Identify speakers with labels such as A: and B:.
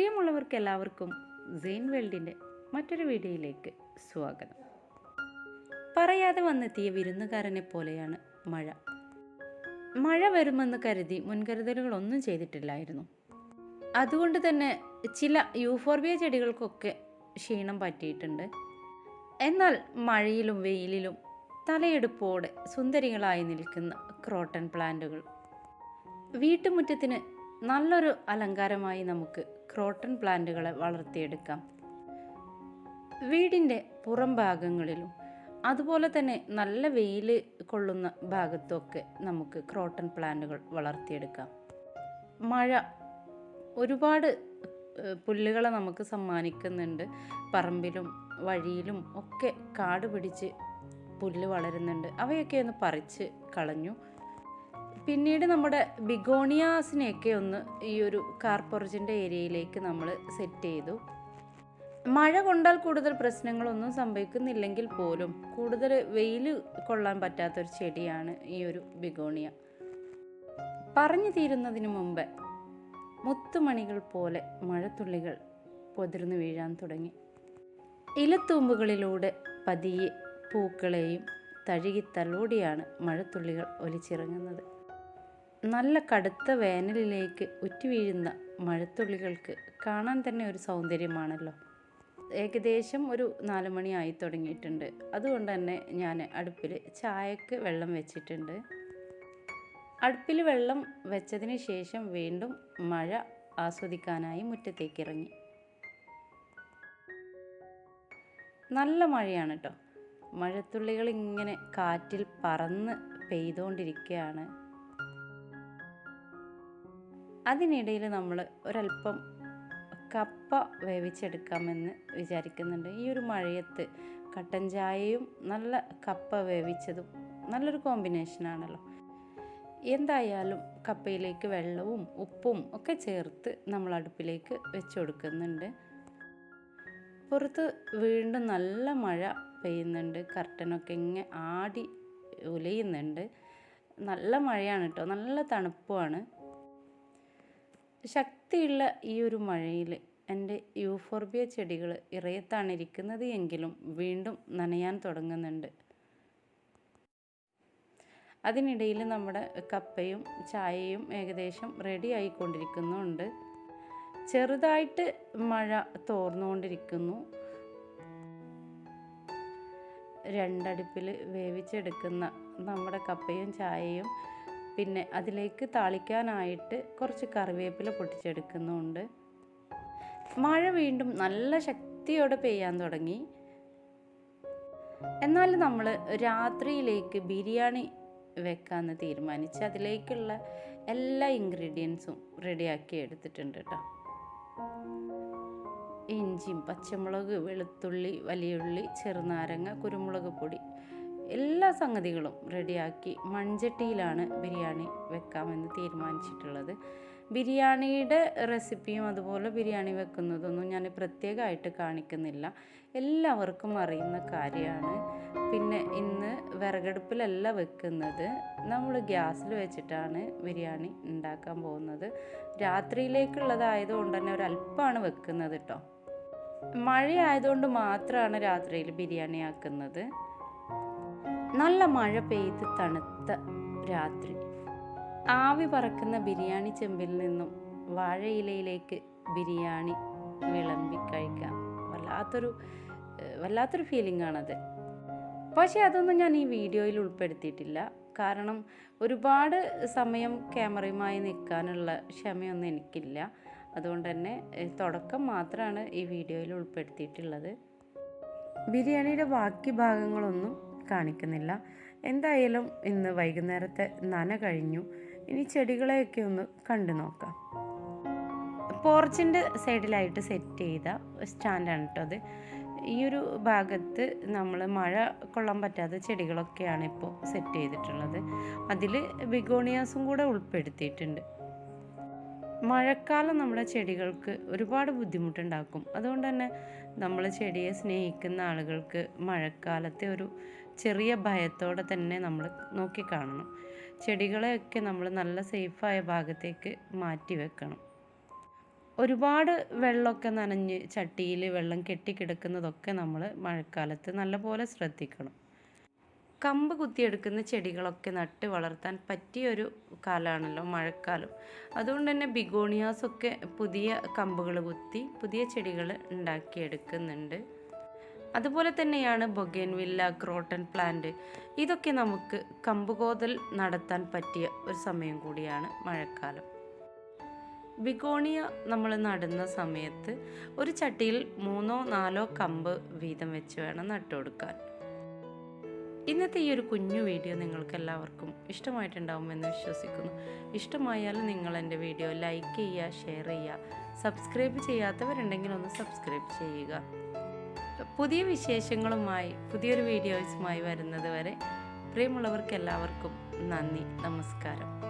A: പ്രിയമുള്ളവർക്ക് എല്ലാവർക്കും സെയിൻ വേൾഡിന്റെ മറ്റൊരു വീഡിയോയിലേക്ക് സ്വാഗതം. പറയാതെ വന്നെത്തിയ വിരുന്നുകാരനെ പോലെയാണ് മഴ. മഴ വരുമെന്ന് കരുതി മുൻകരുതലുകളൊന്നും ചെയ്തിട്ടില്ലായിരുന്നു. അതുകൊണ്ട് തന്നെ ചില യൂഫോർബിയ ചെടികൾക്കൊക്കെ ക്ഷീണം പറ്റിയിട്ടുണ്ട്. എന്നാൽ മഴയിലും വെയിലിലും തലയെടുപ്പോടെ സുന്ദരികളായി നിൽക്കുന്ന ക്രോട്ടൺ പ്ലാന്റുകൾ. വീട്ടുമുറ്റത്തിന് നല്ലൊരു അലങ്കാരമായി നമുക്ക് ക്രോട്ടൺ പ്ലാന്റുകളെ വളർത്തിയെടുക്കാം. വീടിന്റെ പുറം ഭാഗങ്ങളിലും അതുപോലെ തന്നെ നല്ല വെയിൽ കൊള്ളുന്ന ഭാഗത്തൊക്കെ നമുക്ക് ക്രോട്ടൺ പ്ലാന്റുകൾ വളർത്തിയെടുക്കാം. മഴ ഒരുപാട് പുല്ലുകളെ നമുക്ക് സമ്മാനിക്കുന്നുണ്ട്. പറമ്പിലും വഴിയിലും ഒക്കെ കാട് പിടിച്ച് പുല്ല് വളരുന്നുണ്ട്. അവയൊക്കെ ഒന്ന് പറിച്ച് കളഞ്ഞു. പിന്നീട് നമ്മുടെ ബിഗോണിയാസിനെയൊക്കെ ഒന്ന് ഈ ഒരു കാർപ്പൊറിജിന്റെ ഏരിയയിലേക്ക് നമ്മൾ സെറ്റ് ചെയ്തു. മഴ കൊണ്ടാൽ കൂടുതൽ പ്രശ്നങ്ങളൊന്നും സംഭവിക്കുന്നില്ലെങ്കിൽ പോലും കൂടുതൽ വെയിൽ കൊള്ളാൻ പറ്റാത്തൊരു ചെടിയാണ് ഈ ഒരു ബിഗോണിയ. പറഞ്ഞു തീരുന്നതിന് മുമ്പ് മുത്തുമണികൾ പോലെ മഴത്തുള്ളികൾ പൊതിർന്നു വീഴാൻ തുടങ്ങി. ഇലത്തൂമ്പുകളിലൂടെ പതിയെ പൂക്കളെയും തഴുകി തലോടിയാണ് മഴത്തുള്ളികൾ ഒലിച്ചിറങ്ങുന്നത്. നല്ല കടുത്ത വേനലിലേക്ക് ഉറ്റുവീഴുന്ന മഴത്തുള്ളികൾക്ക് കാണാൻ തന്നെ ഒരു സൗന്ദര്യമാണല്ലോ. ഏകദേശം ഒരു നാല് മണിയായി തുടങ്ങിയിട്ടുണ്ട്. അതുകൊണ്ട് തന്നെ ഞാൻ അടുപ്പിൽ ചായക്ക് വെള്ളം വെച്ചിട്ടുണ്ട്. അടുപ്പിൽ വെള്ളം വെച്ചതിന് ശേഷം വീണ്ടും മഴ ആസ്വദിക്കാനായി മുറ്റത്തേക്ക് ഇറങ്ങി നല്ല മഴയാണ് കേട്ടോ മഴത്തുള്ളികൾ ഇങ്ങനെ കാറ്റിൽ പറന്ന് പെയ്തുകൊണ്ടിരിക്കുകയാണ് അതിനിടയിൽ നമ്മൾ ഒരല്പം കപ്പ വേവിച്ചെടുക്കാമെന്ന് വിചാരിക്കുന്നുണ്ട്. ഈ ഒരു മഴയത്ത് കട്ടൻ ചായയും നല്ല കപ്പ വേവിച്ചതും നല്ലൊരു കോമ്പിനേഷനാണല്ലോ എന്തായാലും കപ്പയിലേക്ക് വെള്ളവും ഉപ്പും ഒക്കെ ചേർത്ത് നമ്മൾ അടുപ്പിലേക്ക് വെച്ച് കൊടുക്കുന്നുണ്ട്. പുറത്ത് വീണ്ടും നല്ല മഴ പെയ്യുന്നുണ്ട് കർട്ടനൊക്കെ ഇങ്ങനെ ആടി ഉലയുന്നുണ്ട് നല്ല മഴയാണ് കേട്ടോ നല്ല തണുപ്പുമാണ്. ശക്തിയുള്ള ഈ ഒരു മഴയിൽ എന്റെ യൂഫോർബിയ ചെടികൾ ഇറയത്താണ് ഇരിക്കുന്നത് എങ്കിലും വീണ്ടും നനയാൻ തുടങ്ങുന്നുണ്ട്. അതിനിടയിൽ നമ്മുടെ കപ്പയും ചായയും ഏകദേശം റെഡി ആയിക്കൊണ്ടിരിക്കുന്നുണ്ട്. ചെറുതായിട്ട് മഴ തോർന്നുകൊണ്ടിരിക്കുന്നു. രണ്ടടുപ്പിൽ വേവിച്ചെടുക്കുന്ന നമ്മുടെ കപ്പയും ചായയും പിന്നെ അതിലേക്ക് താളിക്കാനായിട്ട് കുറച്ച് കറിവേപ്പില പൊട്ടിച്ചെടുക്കുന്നുണ്ട്. മഴ വീണ്ടും നല്ല ശക്തിയോടെ പെയ്യാൻ തുടങ്ങി. എന്നാൽ നമ്മൾ രാത്രിയിലേക്ക് ബിരിയാണി വെക്കാമെന്ന് തീരുമാനിച്ച് അതിലേക്കുള്ള എല്ലാ ഇൻഗ്രീഡിയൻസും റെഡിയാക്കി എടുത്തിട്ടുണ്ട് കേട്ടോ ഇഞ്ചിയും പച്ചമുളക് വെളുത്തുള്ളി വലിയുള്ളി ചെറുനാരങ്ങ കുരുമുളക് പൊടി എല്ലാ സംഗതികളും റെഡിയാക്കി മൺചട്ടിയിലാണ് ബിരിയാണി വെക്കാമെന്ന് തീരുമാനിച്ചിട്ടുള്ളത്. ബിരിയാണിയുടെ റെസിപ്പിയും അതുപോലെ ബിരിയാണി വെക്കുന്നതൊന്നും ഞാൻ പ്രത്യേകമായിട്ട് കാണിക്കുന്നില്ല. എല്ലാവർക്കും അറിയുന്ന കാര്യമാണ്. പിന്നെ ഇന്ന് വിറകടുപ്പിലല്ല വെക്കുന്നത്. നമ്മൾ ഗ്യാസിൽ വെച്ചിട്ടാണ് ബിരിയാണി ഉണ്ടാക്കാൻ പോകുന്നത്. രാത്രിയിലേക്കുള്ളതായത് കൊണ്ട് തന്നെ ഒരല്പമാണ് വെക്കുന്നത് കേട്ടോ. മഴയായതുകൊണ്ട് മാത്രമാണ് രാത്രിയിൽ ബിരിയാണി ആക്കുന്നത്. നല്ല മഴ പെയ്ത് തണുത്ത രാത്രി. ആവി പറക്കുന്ന ബിരിയാണി ചെമ്പിൽ നിന്നും വാഴയിലയിലേക്ക് ബിരിയാണി വിളമ്പി കഴിക്കാം. വല്ലാത്തൊരു വല്ലാത്തൊരു ഫീലിംഗ് ആണത് പക്ഷേ അതൊന്നും ഞാൻ ഈ വീഡിയോയിൽ ഉൾപ്പെടുത്തിയിട്ടില്ല. കാരണം ഒരുപാട് സമയം ക്യാമറയുമായി നിൽക്കാനുള്ള ക്ഷമയൊന്നും എനിക്കില്ല. അതുകൊണ്ട് തന്നെ തുടക്കം മാത്രമാണ് ഈ വീഡിയോയിൽ ഉൾപ്പെടുത്തിയിട്ടുള്ളത്. ബിരിയാണിയുടെ ബാക്കി ഭാഗങ്ങളൊന്നും കാണിക്കുന്നില്ല. എന്തായാലും ഇന്ന് വൈകുന്നേരത്തെ നന കഴിഞ്ഞു. ഇനി ചെടികളെയൊക്കെ ഒന്ന് കണ്ടു നോക്കാം. പോർച്ചിന്റെ സൈഡിലായിട്ട് സെറ്റ് ചെയ്ത സ്റ്റാൻഡാണ് കേട്ടോ അത്. ഈ ഒരു ഭാഗത്ത് നമ്മൾ മഴ കൊള്ളാൻ പറ്റാത്ത ചെടികളൊക്കെയാണ് ഇപ്പോൾ സെറ്റ് ചെയ്തിട്ടുള്ളത്. അതിൽ ബിഗോണിയാസും കൂടെ ഉൾപ്പെടുത്തിയിട്ടുണ്ട്. മഴക്കാലം നമ്മുടെ ചെടികൾക്ക് ഒരുപാട് ബുദ്ധിമുട്ടുണ്ടാക്കും. അതുകൊണ്ട് തന്നെ നമ്മൾ ചെടിയെ സ്നേഹിക്കുന്ന ആളുകൾക്ക് മഴക്കാലത്തെ ഒരു ചെറിയ ഭയത്തോടെ തന്നെ നമ്മൾ നോക്കിക്കാണണം ചെടികളെയൊക്കെ നമ്മൾ നല്ല സേഫായ ഭാഗത്തേക്ക് മാറ്റി വെക്കണം. ഒരുപാട് വെള്ളമൊക്കെ നനഞ്ഞ് ചട്ടിയിൽ വെള്ളം കെട്ടിക്കിടക്കുന്നതൊക്കെ നമ്മൾ മഴക്കാലത്ത് നല്ലപോലെ ശ്രദ്ധിക്കണം. കമ്പ് കുത്തിയെടുക്കുന്ന ചെടികളൊക്കെ നട്ട് വളർത്താൻ പറ്റിയൊരു കാലമാണല്ലോ മഴക്കാലം. അതുകൊണ്ട് തന്നെ ബിഗോണിയാസൊക്കെ പുതിയ കമ്പുകൾ കുത്തി പുതിയ ചെടികൾ ഉണ്ടാക്കിയെടുക്കുന്നുണ്ട്. അതുപോലെ തന്നെയാണ് ബൊഗേൻവില്ല ക്രോട്ടൺ പ്ലാന്റ് ഇതൊക്കെ നമുക്ക് കമ്പുകോതൽ നടത്താൻ പറ്റിയ ഒരു സമയം കൂടിയാണ് മഴക്കാലം. ബിഗോണിയ നമ്മൾ നടുന്ന സമയത്ത് ഒരു ചട്ടിയിൽ മൂന്നോ നാലോ കമ്പ് വീതം വെച്ച് വേണം നട്ടുകൊടുക്കാൻ. ഇന്നത്തെ ഈ ഒരു കുഞ്ഞു വീഡിയോ നിങ്ങൾക്ക് എല്ലാവർക്കും ഇഷ്ടമായിട്ടുണ്ടാവുമെന്ന് വിശ്വസിക്കുന്നു. ഇഷ്ടമായാൽ നിങ്ങൾ എന്റെ വീഡിയോ ലൈക്ക് ചെയ്യുക ഷെയർ ചെയ്യുക സബ്സ്ക്രൈബ് ചെയ്യാത്തവരുണ്ടെങ്കിൽ ഒന്ന് സബ്സ്ക്രൈബ് ചെയ്യുക. പുതിയ വിശേഷങ്ങളുമായി പുതിയൊരു വീഡിയോസുമായി വരുന്നത് വരെ പ്രിയമുള്ളവർക്ക് എല്ലാവർക്കും നന്ദി നമസ്കാരം.